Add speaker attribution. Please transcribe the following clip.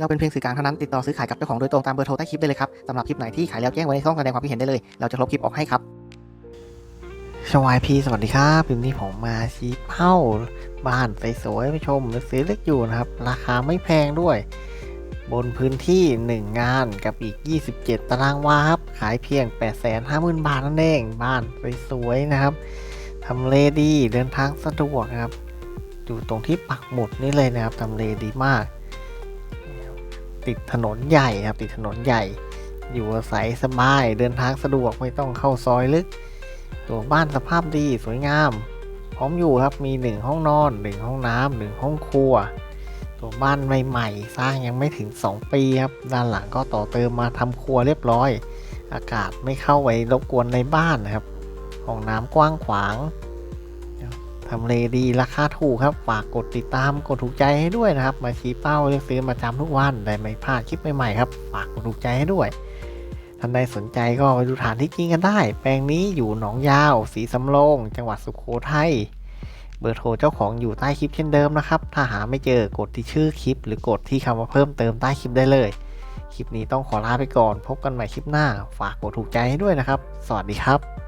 Speaker 1: เราเป็นเพียงสื่อกลางเท่านั้นติดต่อซื้อขายกับเจ้าของโดยตรงตามเบอร์โทรใต้คลิปได้เลยครับสำหรับคลิปไหนที่ขายแล้วแจ้งไว้ในช่องแสดงความคิดเห็นได้เลย เราจะลบคลิปออกให้ครับชวายพีสวัสดีครับคลิปนี้ผมมาชี้เป้าบ้านสวยๆไปชมหรือซื้อเล็กอยู่นะครับ ราคาไม่แพงด้วย บนพื้นที่ 1 งานกับอีก 27 ตารางวาครับขายเพียง 850,000 บาทนั่นเองบ้านสวยๆนะครับทำเลดีเดินทางสะดวกนะครับอยู่ตรงที่ปักหมุดนี่เลยนะครับทำเลดีมาก ติดถนนใหญ่ครับ ติดถนนใหญ่ อยู่อาศัยสบาย เดินทางสะดวกไม่ต้องเข้าซอยลึก ตัวบ้านสภาพดีสวยงาม พร้อมอยู่ครับมี 1 ห้องนอน 1 ห้องน้ำหนึ่งห้องครัว ตัวบ้านใหม่ๆ สร้างยังไม่ถึง 2 ปีครับ ด้านหลังก็ต่อเติมมาทำครัวเรียบร้อย อากาศไม่เข้าไปรบกวนในบ้านนะครับห้องน้ำกว้างขวาง ทำเลดีราคาถูกครับ ฝากกดติดตามกดถูกใจให้ด้วยนะครับ มาชี้เป้าเลือกซื้อมาจำทุกวันได้ไม่พลาดคลิปใหม่ๆครับ ฝากกดถูกใจให้ด้วยท่านใดสนใจก็ไปดูฐานที่จริงกันได้ แปลงนี้อยู่หนองยาว สีสำโรง จังหวัดสุขโขทัย เบอร์โทรเจ้าของอยู่ใต้คลิปเช่นเดิมนะครับ ถ้าหาไม่เจอกดที่ชื่อคลิป หรือกดที่คำว่าเพิ่มเติมใต้คลิปได้เลย คลิปนี้ต้องขอลาไปก่อน พบกันใหม่คลิปหน้า ฝากกดถูกใจให้ด้วยนะครับ สวัสดีครับ